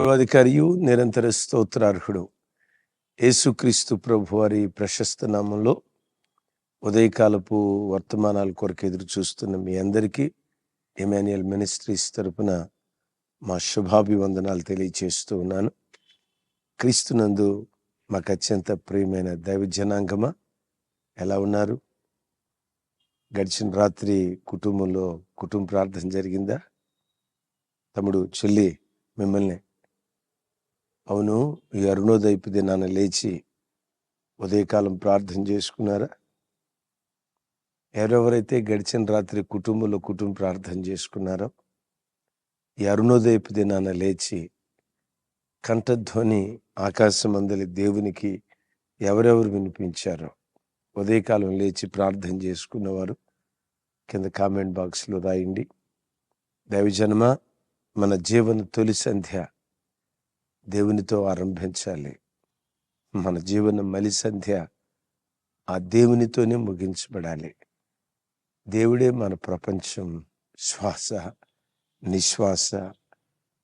సర్వాధికారియు నిరంతర స్తోత్రార్హుడు. యేసుక్రీస్తు ప్రభు వారి ప్రశస్త నామంలో ఉదయకాలపు వర్తమానాల కొరకు ఎదురు చూస్తున్న మీ అందరికీ ఎమాన్యుయల్ మినిస్ట్రీస్ తరపున మా శుభాభివందనాలు తెలియచేస్తూ ఉన్నాను. క్రీస్తునందు మాకు అత్యంత ప్రియమైన దైవ జనాంగమా ఎలా ఉన్నారు? గడిచిన రాత్రి కుటుంబంలో కుటుంబ ప్రార్థన జరిగిందా? తమ్ముడు చెల్లి మిమ్మల్ని అవును ఈ అరుణోదయపు దినాన లేచి ఉదయకాలం ప్రార్థన చేసుకున్నారా? ఎవరెవరైతే గడిచిన రాత్రి కుటుంబంలో కుటుంబ ప్రార్థన చేసుకున్నారో ఈ అరుణోదయపు దినాన లేచి కంఠధ్వని ఆకాశమందలి దేవునికి ఎవరెవరు వినిపించారో ఉదయకాలం లేచి ప్రార్థన చేసుకున్నవారు కింద కామెంట్ బాక్స్లో రాయండి. దైవజనమ మన జీవన తొలి సంధ్య దేవునితో ఆరంభించాలి. మన జీవన మలి సంధ్య ఆ దేవునితోనే ముగించబడాలి. దేవుడే మన ప్రపంచం శ్వాస నిశ్వాస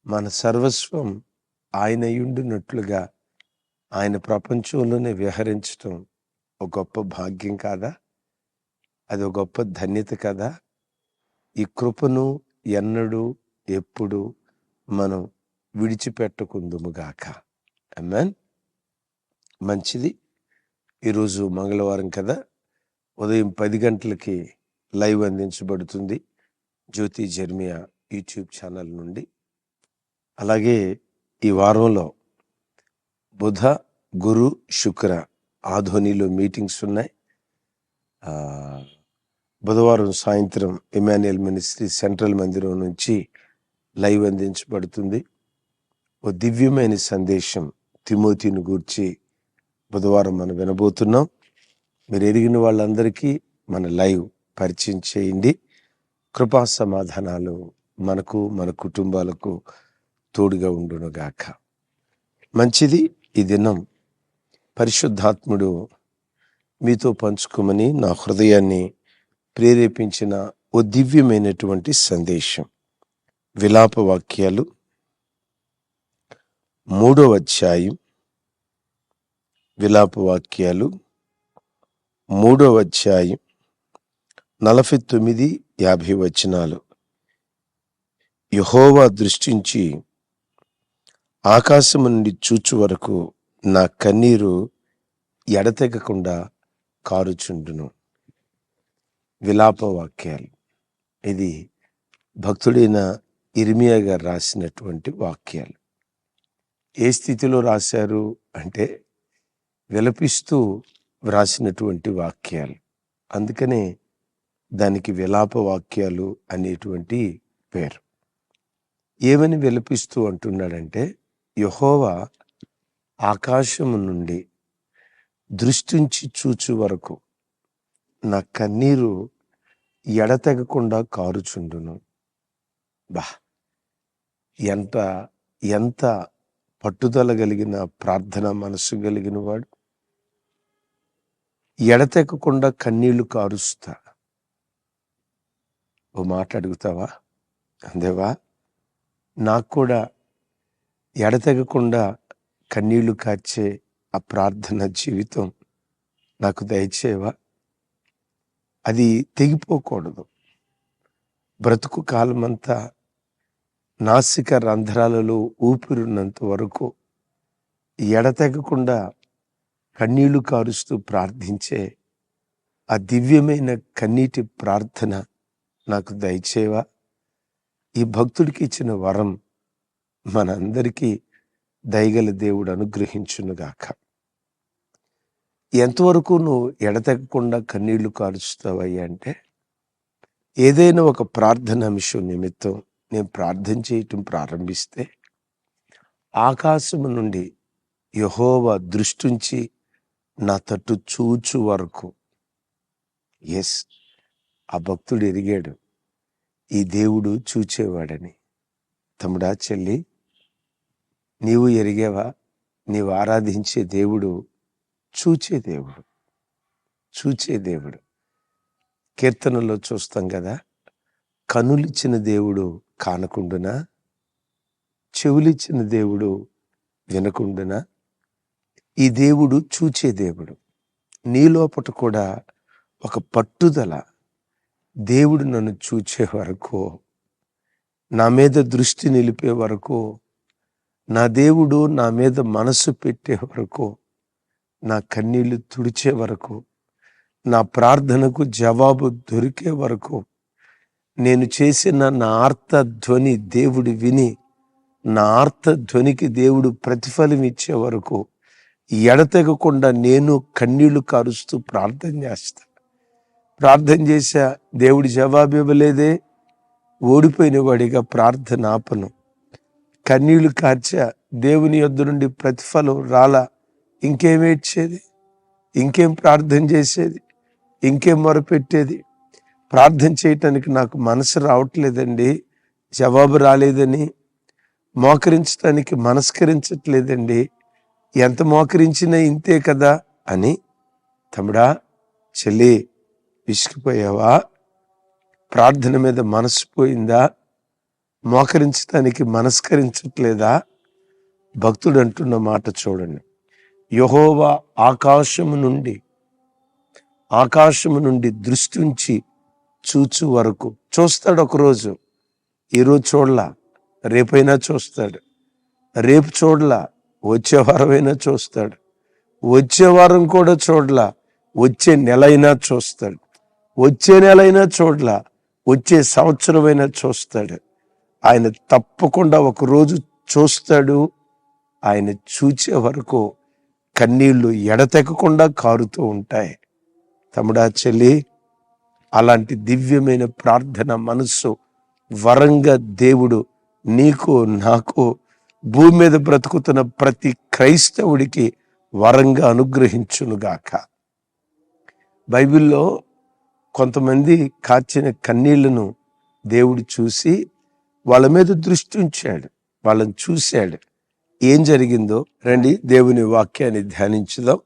మన సర్వస్వం ఆయన ఉండినట్లుగా ఆయన ప్రపంచంలోనే విహరించటం ఒక గొప్ప భాగ్యం కాదా? అది ఒక గొప్ప ధన్యత కదా? ఈ కృపను ఎన్నడూ ఎప్పుడు మనం విడిచిపెట్టకుందుముగాక అమ్మాన్ మంచిది. ఈరోజు మంగళవారం కదా. ఉదయం పది గంటలకి లైవ్ అందించబడుతుంది జ్యోతి జర్మియా యూట్యూబ్ ఛానల్ నుండి. అలాగే ఈ వారంలో బుధ గురు శుక్ర ఆధోనిలో మీటింగ్స్ ఉన్నాయి. బుధవారం సాయంత్రం ఇమాన్యుయల్ మినిస్ట్రీ సెంట్రల్ మందిరం నుంచి లైవ్ అందించబడుతుంది. ఓ దివ్యమైన సందేశం తిమోతిని గూర్చి బుధవారం మనం వినబోతున్నాం. మీరు ఎరిగిన వాళ్ళందరికీ మన లైవ్ పరిచయం చేయండి. కృపా సమాధానాలు మనకు మన కుటుంబాలకు తోడుగా ఉండునుగాక. మంచిది ఈ దినం. పరిశుద్ధాత్ముడు మీతో పంచుకోమని నా హృదయాన్ని ప్రేరేపించిన ఓ దివ్యమైనటువంటి సందేశం. విలాప వాక్యాలు మూడో అధ్యాయం విలాప వాక్యాలు. మూడో అధ్యాయం నలభై తొమ్మిది యాభై వచనాలు. యహోవా దృష్టించి ఆకాశము నుండి చూచు వరకు నా కన్నీరు ఎడతెగకుండా కారుచుండును. విలాప వాక్యాలు. ఇది భక్తుడైన ఇర్మియా గారు రాసినటువంటి వాక్యాలు. ఏ స్థితిలో రాశారు అంటే విలపిస్తూ వ్రాసినటువంటి వాక్యాలు. అందుకనే దానికి విలాప వాక్యాలు అనేటువంటి పేరు. ఏమని విలపిస్తూ అంటున్నాడంటే యహోవా ఆకాశము నుండి దృష్టించి చూచు వరకు నా కన్నీరు ఎడతెగకుండా కారుచుండును. బా! ఎంత ఎంత పట్టుదల కలిగిన ప్రార్థన మనసు కలిగిన వాడు. ఎడతెక్కకుండా కన్నీళ్ళు కారుస్తా ఓ మాట అడుగుతావా? అందేవా నాకు కూడా ఎడతెగకుండా కన్నీళ్ళు కాచే ఆ ప్రార్థన జీవితం నాకు దయచేవా అది తెగిపోకూడదు. బ్రతుకు కాలమంతా నాసిక రంధ్రాలలో ఊపిరున్నంత వరకు ఎడతెగకుండా కన్నీళ్ళు కారుస్తూ ప్రార్థించే ఆ దివ్యమైన కన్నీటి ప్రార్థన నాకు దయచేవా ఈ భక్తుడికి ఇచ్చిన వరం మనందరికీ దయగల దేవుడు అనుగ్రహించునుగాక. ఎంతవరకు నువ్వు ఎడతెగకుండా కన్నీళ్ళు కారుస్తావయ్యా అంటే ఏదైనా ఒక ప్రార్థన అంశం నిమిత్తం నేను ప్రార్థన చేయటం ప్రారంభిస్తే ఆకాశము నుండి యహోవా దృష్టించి నా తట్టు చూచు వరకు. ఎస్ ఆ భక్తుడు ఎరిగాడు. ఈ దేవుడు చూచేవాడని. తమ్ముడా చెల్లి నీవు ఎరిగేవా? నీవు ఆరాధించే దేవుడు చూచే దేవుడు. చూచే దేవుడు. కీర్తనలో చూస్తాం కదా? కనులిచ్చిన దేవుడు కానకుండునా? చెవులిచ్చిన దేవుడు వినకుండునా? ఈ దేవుడు చూచే దేవుడు. నీ లోపట కూడా ఒక పట్టుదల దేవుడు నన్ను చూచే వరకు నా మీద దృష్టి నిలిపే వరకు నా దేవుడు నా మీద మనసు పెట్టే వరకు నా కన్నీళ్ళు తుడిచే వరకు నా ప్రార్థనకు జవాబు దొరికే వరకు నేను చేసిన నా ఆర్త ధ్వని దేవుడు విని నా ఆర్త ధ్వనికి దేవుడు ప్రతిఫలం ఇచ్చే వరకు ఎడతెగకుండా నేను కన్నీళ్ళు కారుస్తూ ప్రార్థన చేస్తా. ప్రార్థన చేశా దేవుడి జవాబు ఇవ్వలేదే ఓడిపోయిన వాడిగా ప్రార్థన ఆపను. కన్నీళ్ళు కార్చా దేవుని యొద్ద నుండి ప్రతిఫలం రాలా ఇంకేమేడ్చేది ఇంకేం ప్రార్థన చేసేది? ఇంకేం మొరపెట్టేది? ప్రార్థన చేయటానికి నాకు మనసు రావట్లేదండి జవాబు రాలేదని మోకరించడానికి మనస్కరించట్లేదండి. ఎంత మోకరించినా ఇంతే కదా అని తమ్ముడా చెల్లి విసిగిపోయావా? ప్రార్థన మీద మనసు పోయిందా? మోకరించడానికి మనస్కరించట్లేదా? భక్తుడు అంటున్న మాట చూడండి. యహోవా ఆకాశము నుండి ఆకాశము నుండి దృష్టి ఉంచి చూచు వరకు. చూస్తాడు ఒకరోజు. ఈరోజు చూడలా. రేపైనా చూస్తాడు. రేపు చూడలా. వచ్చే వారమైనా చూస్తాడు. వచ్చే వారం కూడా చూడలా. వచ్చే నెల అయినా చూస్తాడు. వచ్చే నెల అయినా చూడలా. వచ్చే సంవత్సరమైనా చూస్తాడు. ఆయన తప్పకుండా ఒక రోజు చూస్తాడు. ఆయన చూచే వరకు కన్నీళ్ళు ఎడతెక్కకుండా కారుతూ ఉంటాయి. తమ్ముడా చెల్లి అలాంటి దివ్యమైన ప్రార్థన మనస్సు వరంగా దేవుడు నీకు నాకు భూమి మీద బ్రతుకుతున్న ప్రతి క్రైస్తవుడికి వరంగా అనుగ్రహించునుగాక. బైబిల్లో కొంతమంది కాచిన కన్నీళ్ళను దేవుడు చూసి వాళ్ళ మీద దృష్టి ఉంచాడు వాళ్ళని చూశాడు. ఏం జరిగిందో రండి దేవుని వాక్యాన్ని ధ్యానించుదాం.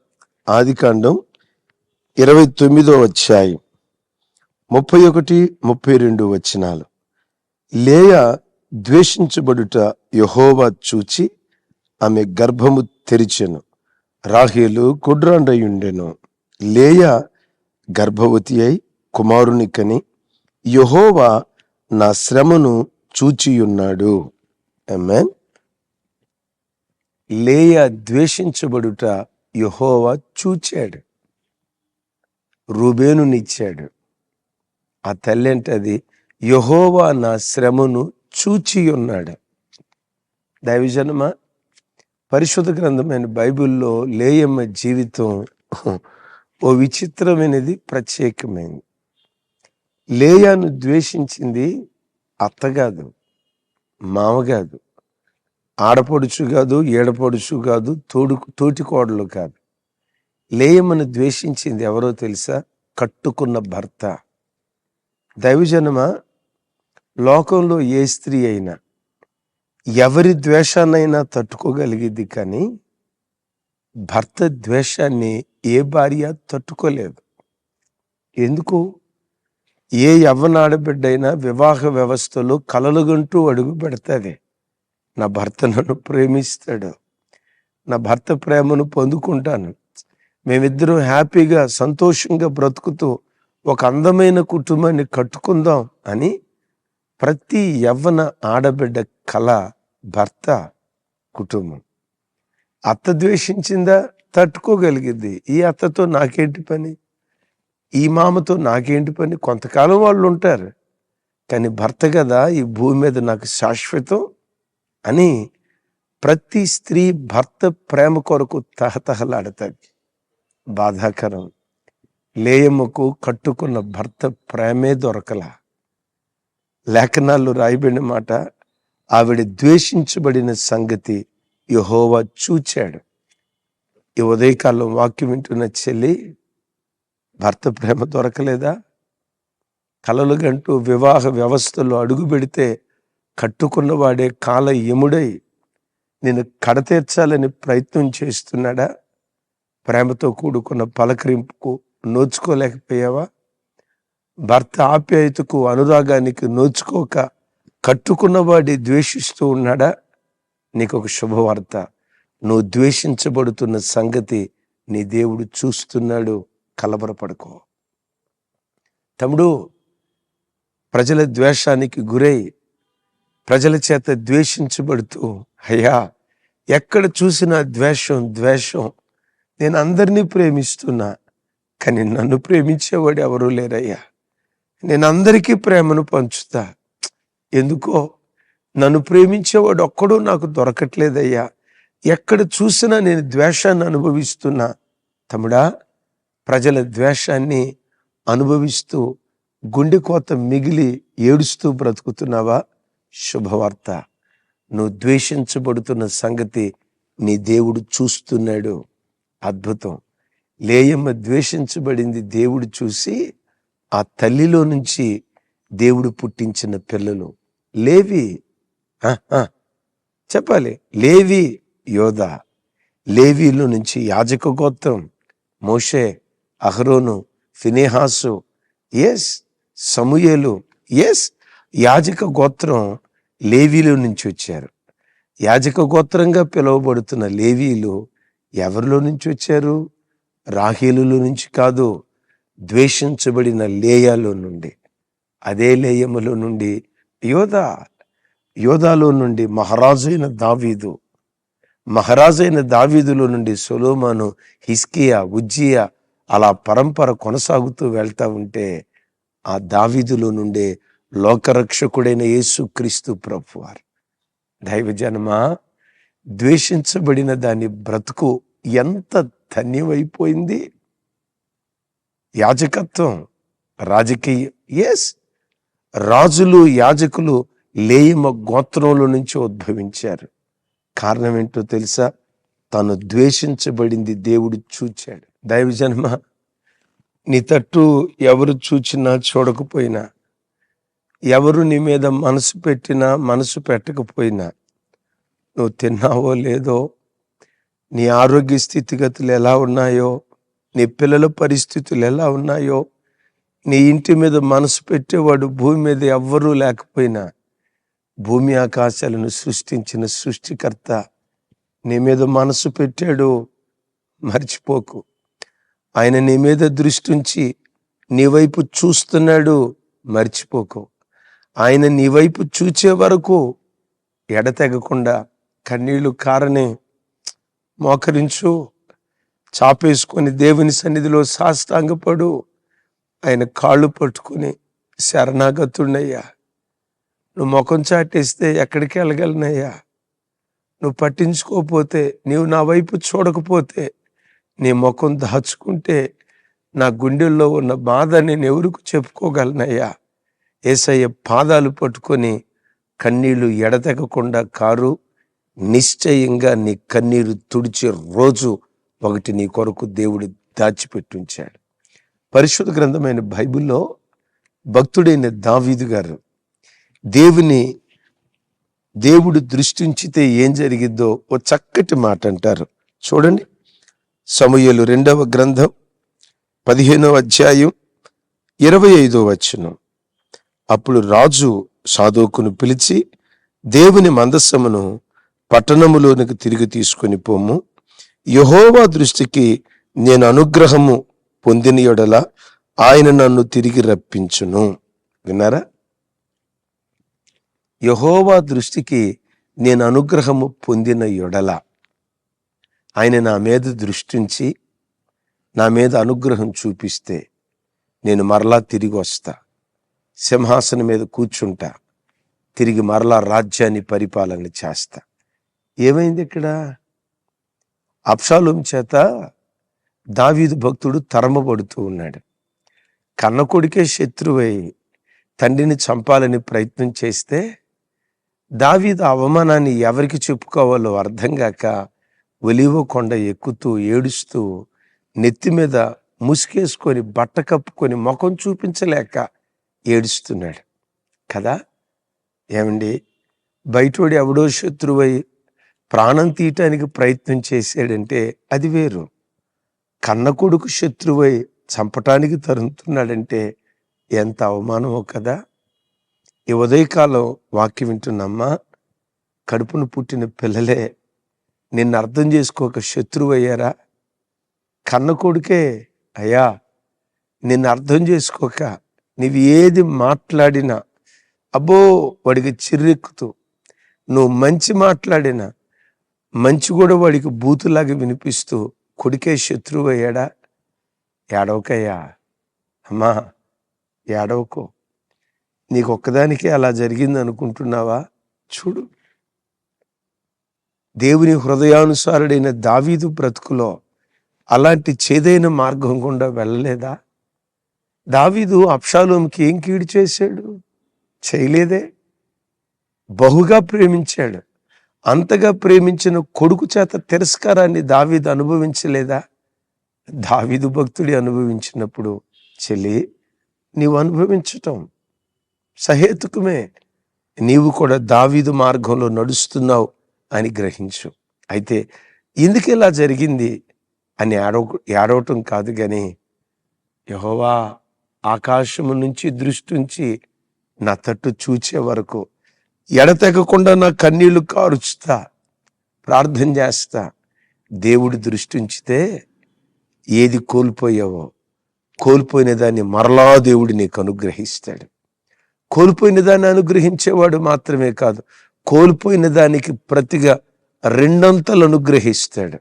ఆదికాండం ఇరవై తొమ్మిదో అధ్యాయం. ముప్పై ఒకటి ముప్పై రెండు వచ్చినాలు లేయ ద్వేషించబడుట యహోవా చూచి ఆమె గర్భము తెరిచెను రాహేలు కుడ్రాండయుండెను. లేయ గర్భవతి అయి కుమారుని కని యహోవా నా శ్రమను చూచియున్నాడు. ఆమేన్ లేయ ద్వేషించబడుట యహోవా చూచాడు. రూబేనునిచ్చాడు. ఆ తల్లి అంటే అది యహోవా నా శ్రమను చూచి ఉన్నాడు దైవజనమ పరిశుద్ధ గ్రంథమైన బైబిల్లో లేయమ్మ జీవితం ఓ విచిత్రమైనది ప్రత్యేకమైనది లేయాను ద్వేషించింది అత్త కాదు మామ కాదు ఆడపడుచు కాదు ఏడపడుచు కాదు తోడు తోటి కోడలు కాదు. లేయమ్మను ద్వేషించింది ఎవరో తెలుసా? కట్టుకున్న భర్త. దైవజనమ? లోకంలో ఏ స్త్రీ అయినా ఎవరి ద్వేషాన్నైనా తట్టుకోగలిగింది కానీ భర్త ద్వేషాన్ని ఏ భార్య తట్టుకోలేదు. ఎందుకు? ఏ యవ్వనాడబిడ్డైనా వివాహ వ్యవస్థలో కలలుగంటూ అడుగు పెడతాది. నా భర్త నన్ను ప్రేమిస్తాడు. నా భర్త ప్రేమను పొందుకుంటాను. మేమిద్దరం హ్యాపీగా సంతోషంగా బ్రతుకుతూ ఒక అందమైన కుటుంబాన్ని కట్టుకుందాం అని ప్రతి యవ్వన ఆడబిడ్డ కళ భర్త కుటుంబం. అత్త ద్వేషించిందా? తట్టుకోగలిగింది. ఈ అత్తతో నాకేంటి పని? ఈ మామతో నాకేంటి పని? కొంతకాలం వాళ్ళు ఉంటారు. కానీ భర్త కదా ఈ భూమి మీద నాకు శాశ్వతం అని ప్రతి స్త్రీ భర్త ప్రేమ కొరకు తహతహలాడతాది. బాధాకరం. లేయమ్మకు కట్టుకున్న భర్త ప్రేమే దొరకల. లేఖనాల్లో రాయబడిన మాట ఆవిడ ద్వేషించబడిన సంగతి యహోవా చూచాడు. ఈ ఉదయకాలం వాక్యం వింటున్న చెల్లి భర్త ప్రేమ దొరకలేదా? కలలు గంటూ వివాహ వ్యవస్థలో అడుగు పెడితే కట్టుకున్నవాడే కాల యముడై నేను కడతీర్చాలని ప్రయత్నం చేస్తున్నాడా? ప్రేమతో కూడుకున్న పలకరింపుకు నోచుకోలేకపోయావా? భర్త ఆప్యాయతకు అనురాగానికి నోచుకోక కట్టుకున్నవాడి ద్వేషిస్తూ ఉన్నాడా? నీకు ఒక శుభవార్త. నువ్వు ద్వేషించబడుతున్న సంగతి నీ దేవుడు చూస్తున్నాడు. కలవరపడుకో. తమ్ముడు ప్రజల ద్వేషానికి గురై ప్రజల చేత ద్వేషించబడుతూ అయ్యా ఎక్కడ చూసినా ద్వేషం ద్వేషం. నేను అందరినీ ప్రేమిస్తున్నా. కానీ నన్ను ప్రేమించేవాడు ఎవరూ లేరయ్యా. నేను అందరికీ ప్రేమను పంచుతా. ఎందుకో నన్ను ప్రేమించేవాడు ఒక్కడూ నాకు దొరకట్లేదయ్యా. ఎక్కడ చూసినా నేను ద్వేషాన్ని అనుభవిస్తున్నా. తమ్ముడా ప్రజల ద్వేషాన్ని అనుభవిస్తూ గుండె కోత మిగిలి ఏడుస్తూ బ్రతుకుతున్నావా? శుభవార్త. నువ్వు ద్వేషించబడుతున్న సంగతి నీ దేవుడు చూస్తున్నాడు. అద్భుతం. లేయమ్మ ద్వేషించబడింది దేవుడు చూసి ఆ తల్లిలో నుంచి దేవుడు పుట్టించిన పిల్లలు లేవి చెప్పాలి లేవి యోధ లేవీలో నుంచి యాజక గోత్రం మోషే అహరోను ఫినేహాసు ఎస్ సమూయేలు ఎస్ యాజక గోత్రం లేవీలో నుంచి వచ్చారు. యాజక గోత్రంగా పిలువబడుతున్న లేవీలు ఎవరిలో నుంచి వచ్చారు? రాహేలులో నుంచి కాదు ద్వేషించబడిన లేయాలో నుండి. అదే లేయములో నుండి యోధా యోధాలో నుండి మహారాజు అయిన దావీదు. మహారాజైన దావీదులో నుండి సొలోమాను హిస్కియా ఉజ్జియా అలా పరంపర కొనసాగుతూ వెళ్తా ఉంటే ఆ దావీదులో నుండే లోకరక్షకుడైన యేసు క్రీస్తు ప్రభువారు. దైవజనమా ద్వేషించబడిన దాని బ్రతుకు ఎంత ధన్యమైపోయింది? యాజకత్వం రాజకీయం ఎస్ రాజులు యాజకులు లేయమ గోత్రంలో నుంచి ఉద్భవించారు. కారణం ఏంటో తెలుసా? తను ద్వేషించబడింది దేవుడు చూచాడు. దైవజన్మ నీ తట్టు ఎవరు చూచినా చూడకపోయినా ఎవరు నీ మీద మనసు పెట్టినా మనసు పెట్టకపోయినా నువ్వు తిన్నావో లేదో నీ ఆరోగ్య స్థితిగతులు ఎలా ఉన్నాయో నీ పిల్లల పరిస్థితులు ఎలా ఉన్నాయో నీ ఇంటి మీద మనసు పెట్టేవాడు భూమి మీద ఎవ్వరూ లేకపోయినా భూమి ఆకాశాలను సృష్టించిన సృష్టికర్త నీ మీద మనసు పెట్టాడు మర్చిపోకు. ఆయన నీ మీద దృష్టి ఉంచి నీ వైపు చూస్తున్నాడు మర్చిపోకు. ఆయన నీ వైపు చూచే వరకు ఎడతెగకుండా కన్నీళ్ళు కారనే మోకరించు చాపేసుకొని దేవుని సన్నిధిలో సాష్టాంగపడు. ఆయన కాళ్ళు పట్టుకొని శరణాగతుడినయ్యా నువ్వు ముఖం చాటేస్తే ఎక్కడికి వెళ్ళగలనయ్యా? నువ్వు పట్టించుకోకపోతే నీవు నా వైపు చూడకపోతే నీ ముఖం దాచుకుంటే నా గుండెల్లో ఉన్న బాధ నేను ఎవరికి చెప్పుకోగలనయ్యా? ఏసయ్య పాదాలు పట్టుకొని కన్నీళ్ళు ఎడతెగకుండా కారు నిశ్చయంగా నీ కన్నీరు తుడిచే రోజు ఒకటి నీ కొరకు దేవుడు దాచిపెట్టుంచాడు. పరిశుద్ధ గ్రంథమైన బైబిల్లో భక్తుడైన దావీదు గారు దేవుని దేవుడు దృష్టించితే ఏం జరిగిద్దో ఓ చక్కటి మాట అంటారు. చూడండి. సమయలు రెండవ గ్రంథం పదిహేనవ అధ్యాయం ఇరవై ఐదో వచనం. అప్పుడు రాజు సాధోకును పిలిచి దేవుని మందస్సమును పట్టణములోనికి తిరిగి తీసుకొని పోము. యహోవా దృష్టికి నేను అనుగ్రహము పొందిన యొడల ఆయన నన్ను తిరిగి రప్పించును. విన్నారా? యహోవా దృష్టికి నేను అనుగ్రహము పొందిన యొడల ఆయన నా మీద దృష్టించి నా మీద అనుగ్రహం చూపిస్తే నేను మరలా తిరిగి వస్తా. సింహాసనం మీద కూర్చుంటా. తిరిగి మరలా రాజ్యాన్ని పరిపాలన చేస్తా. ఏమైంది ఇక్కడ? అప్షాలోం చేత దావీదు భక్తుడు తరమబడుతూ ఉన్నాడు. కన్న కొడుకే శత్రువై తండ్రిని చంపాలని ప్రయత్నం చేస్తే దావీదు అవమానాన్ని ఎవరికి చెప్పుకోవాలో అర్థం కాక ఒలివ కొండ ఎక్కుతూ ఏడుస్తూ నెత్తి మీద ముసుకేసుకొని బట్ట కప్పుకొని ముఖం చూపించలేక ఏడుస్తున్నాడు. కదా? ఏమండి? బయటోడు ఎవడో శత్రువై ప్రాణం తీయటానికి ప్రయత్నం చేశాడంటే అది వేరు. కన్న కొడుకు శత్రువై చంపటానికి తరుముతున్నాడంటే ఎంత అవమానమో కదా. ఈ ఉదయకాలం వాక్యం వింటున్నమ్మా కడుపును పుట్టిన పిల్లలే నిన్ను అర్థం చేసుకోక శత్రువు అయ్యారా? కన్న కొడుకే అయ్యా నిన్ను అర్థం చేసుకోక నీవు ఏది మాట్లాడినా అబ్బో వాడికి చిర్రెక్కుతూ నువ్వు మంచి మాట్లాడినా మంచి కూడా వాడికి బూతులాగా వినిపిస్తూ కొడుకే శత్రువు అయ్యాడా ఏడవకయ్యా. అమ్మా ఏడవకో. నీకు ఒక్కదానికే అలా జరిగింది అనుకుంటున్నావా చూడు. దేవుని హృదయానుసారుడైన దావీదు బ్రతుకులో అలాంటి చేదైన మార్గం గుండా వెళ్ళలేదా? దావీదు అప్షాలోంకి ఏం కీడు చేశాడు? చేయలేదే. బహుగా ప్రేమించాడు. అంతగా ప్రేమించిన కొడుకు చేత తిరస్కారాన్ని దావీదు అనుభవించలేదా? దావీదు భక్తుడి అనుభవించినప్పుడు చెల్లి నీవు అనుభవించటం సహేతుకమే. నీవు కూడా దావీదు మార్గంలో నడుస్తున్నావు అని గ్రహించు. అయితే ఎందుకు ఇలా జరిగింది అని ఏడవ ఏడవటం కాదు కానీ యహోవా ఆకాశము నుంచి దృష్టించి నా తట్టు చూచే వరకు ఎడతెగకుండా నా కన్నీళ్ళు కారుచుతా ప్రార్థన చేస్తా. దేవుడి దృష్టి ఉంచితే ఏది కోల్పోయావో కోల్పోయిన దాన్ని మరలా దేవుడు నీకు అనుగ్రహిస్తాడు. కోల్పోయిన దాన్ని అనుగ్రహించేవాడు మాత్రమే కాదు కోల్పోయిన దానికి ప్రతిగా రెండంతలు అనుగ్రహిస్తాడు.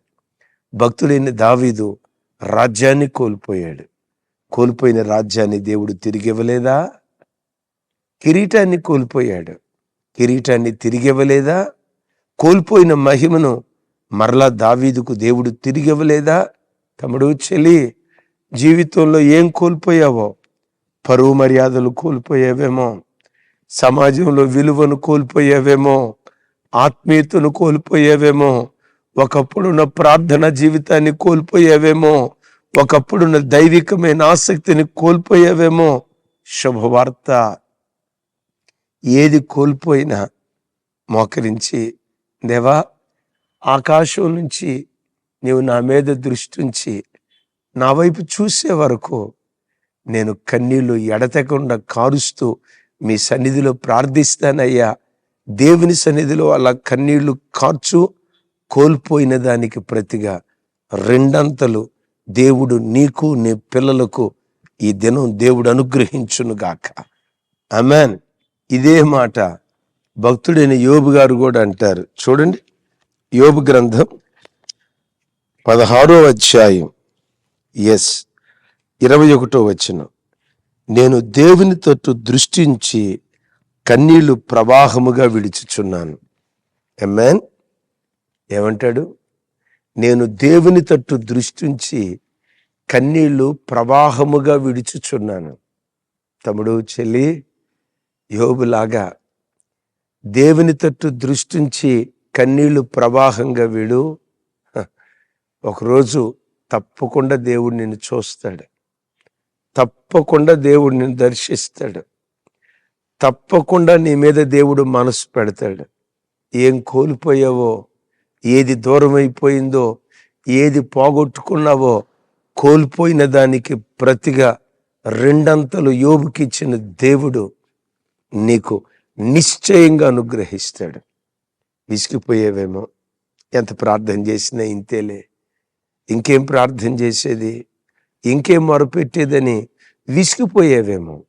భక్తుడైన దావీదు రాజ్యాన్ని కోల్పోయాడు. కోల్పోయిన రాజ్యాన్ని దేవుడు తిరిగి ఇవ్వలేదా కిరీటాన్ని కోల్పోయాడు. కిరీటాన్ని తిరిగివ్వలేదా? కోల్పోయిన మహిమను మరలా దావీదుకు దేవుడు తిరిగివ్వలేదా? తమ్ముడు చెల్లి జీవితంలో ఏం కోల్పోయావో? పరువు మర్యాదలు కోల్పోయావేమో? సమాజంలో విలువను కోల్పోయావేమో? ఆత్మీయతను కోల్పోయావేమో? ఒకప్పుడున్న ప్రార్థన జీవితాన్ని కోల్పోయావేమో? ఒకప్పుడున్న దైవికమైన ఆసక్తిని కోల్పోయావేమో? శుభవార్త. ఏది కోల్పోయినా మోకరించి దేవా ఆకాశం నుంచి నీవు నా మీద దృష్టి ఉంచి నా వైపు చూసే వరకు నేను కన్నీళ్ళు ఎడతకుండా కారుస్తూ మీ సన్నిధిలో ప్రార్థిస్తానయ్యా. దేవుని సన్నిధిలో అలా కన్నీళ్ళు కార్చు కోల్పోయిన దానికి ప్రతిగా రెండంతలు దేవుడు నీకు నీ పిల్లలకు ఈ దినం దేవుడు అనుగ్రహించునుగాక. అమెన్ ఇదే మాట భక్తుడైన యోబు గారు కూడా అంటారు. చూడండి యోబు గ్రంథం పదహారో అధ్యాయం. ఎస్ ఇరవై ఒకటో వచనం. నేను దేవుని తట్టు దృష్టించి కన్నీళ్ళు ప్రవాహముగా విడిచుచున్నాను ఎమ్మెన్ ఏమంటాడు? నేను దేవుని తట్టు దృష్టించి కన్నీళ్ళు ప్రవాహముగా విడుచుచున్నాను. తమ్ముడు చెల్లి యోబులాగా దేవుని తట్టు దృష్టించి కన్నీళ్ళు ప్రవాహంగా వీడు. ఒకరోజు తప్పకుండా దేవుడు నిన్ను చూస్తాడు. తప్పకుండా దేవుడు నిన్ను దర్శిస్తాడు. తప్పకుండా నీ మీద దేవుడు మనసు పెడతాడు. ఏం కోల్పోయావో ఏది దూరం అయిపోయిందో ఏది పోగొట్టుకున్నావో కోల్పోయిన దానికి ప్రతిగా రెండంతలు యోబుకిచ్చిన దేవుడు నీకు నిశ్చయంగా అనుగ్రహిస్తాడు. విసిగిపోయేవేమో? ఎంత ప్రార్థన చేసినా ఇంతేలే. ఇంకేం ప్రార్థన చేసేది? ఇంకేం మొరపెట్టేదని విసిగిపోయేవేమో?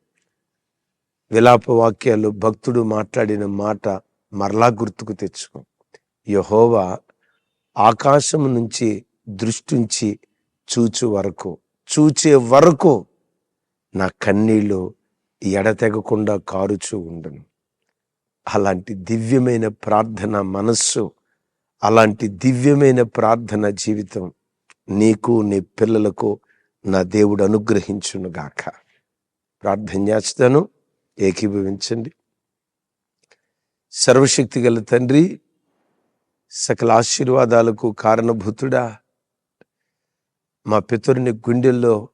విలాప వాక్యాలు భక్తుడు మాట్లాడిన మాట మరలా గుర్తుకు తెచ్చుకో. యహోవా ఆకాశం నుంచి దృష్టించి చూచు వరకు చూచే వరకు నా కన్నీళ్ళు ఎడతెగకుండా కారుచూ ఉండను. అలాంటి దివ్యమైన ప్రార్థన మనస్సు అలాంటి దివ్యమైన ప్రార్థన జీవితం నీకు నీ పిల్లలకు నా దేవుడు అనుగ్రహించునుగాక ప్రార్థన చేస్తాను ఏకీభవించండి. సర్వశక్తి గల తండ్రి సకల ఆశీర్వాదాలకు కారణభూతుడా. మా పితరుని గుండెల్లో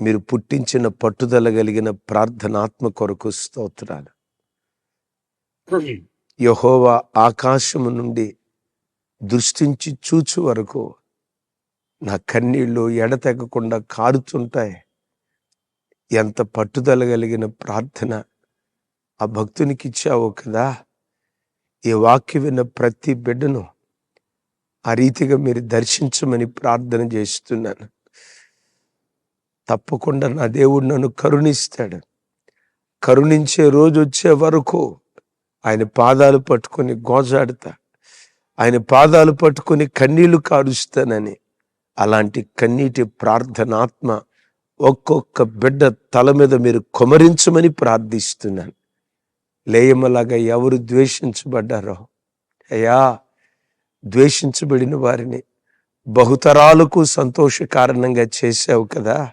మీరు పుట్టించిన పట్టుదల కలిగిన ప్రార్థనాత్మ కొరకు స్తోత్రాలు. యహోవా ఆకాశము నుండి దృష్టించి చూచు వరకు నా కన్నీళ్ళు ఎడతెగకుండా కారుతుంటాయి. ఎంత పట్టుదల కలిగిన ప్రార్థన ఆ భక్తునికి ఇచ్చావు కదా. ఈ వాక్య విన్న ప్రతి బిడ్డను ఆ రీతిగా మీరు దర్శించమని ప్రార్థన చేస్తున్నాను. తప్పకుండా నా దేవుడు నన్ను కరుణిస్తాడు. కరుణించే రోజు వచ్చే వరకు ఆయన పాదాలు పట్టుకొని గోజాడుతా. ఆయన పాదాలు పట్టుకొని కన్నీళ్ళు కారుస్తానని. అలాంటి కన్నీటి ప్రార్థనాత్మ ఒక్కొక్క బిడ్డ తల మీద మీరు కొమరించమని ప్రార్థిస్తున్నాను. లేయమలాగా ఎవరు ద్వేషించబడ్డారో? అయ్యా ద్వేషించబడిన వారిని బహుతరాలకు సంతోష కారణంగా చేసావు కదా?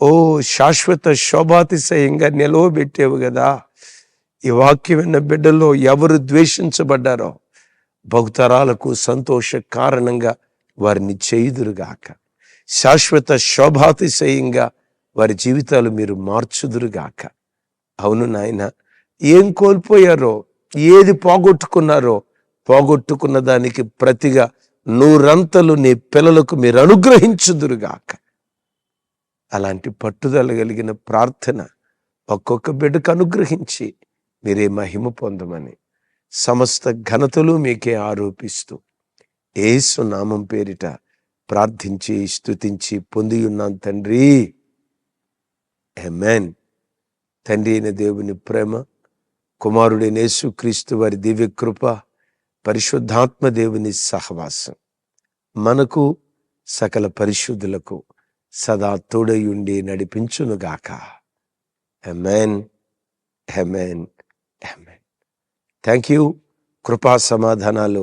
ఓ శాశ్వత శోభాతిశయంగా నిలవబెట్టేవు కదా. ఈ వాక్యం విన్న బిడ్డల్లో ఎవరు ద్వేషించబడ్డారో బహుతరాలకు సంతోష కారణంగా వారిని చేయుదురుగాక. శాశ్వత శోభాతిశయంగా వారి జీవితాలు మీరు మార్చుదురుగాక. అవును నాయన ఏం కోల్పోయారో ఏది పోగొట్టుకున్నారో పోగొట్టుకున్న దానికి ప్రతిగా నూరంతలు నీ పిల్లలకు మీరు అనుగ్రహించుదురుగాక. అలాంటి పట్టుదల కలిగిన ప్రార్థన ఒక్కొక్క బిడ్డకు అనుగ్రహించి మీరే మహిమ పొందమని సమస్త ఘనతలు మీకే ఆరోపిస్తూ ఏసు నామం పేరిట ప్రార్థించి స్థుతించి పొంది ఉన్నాం తండ్రి. ఎమెన్ తండ్రి అయిన దేవుని ప్రేమ కుమారుడైన యేసుక్రీస్తు వారి దివ్య కృప పరిశుద్ధాత్మ దేవుని సహవాసం. మనకు సకల పరిశుద్ధులకు సదా తోడయుండి నడిపించునుగాక హెమెన్ హెమెన్ హెమెన్ థ్యాంక్ యూ కృపా సమాధానాలు.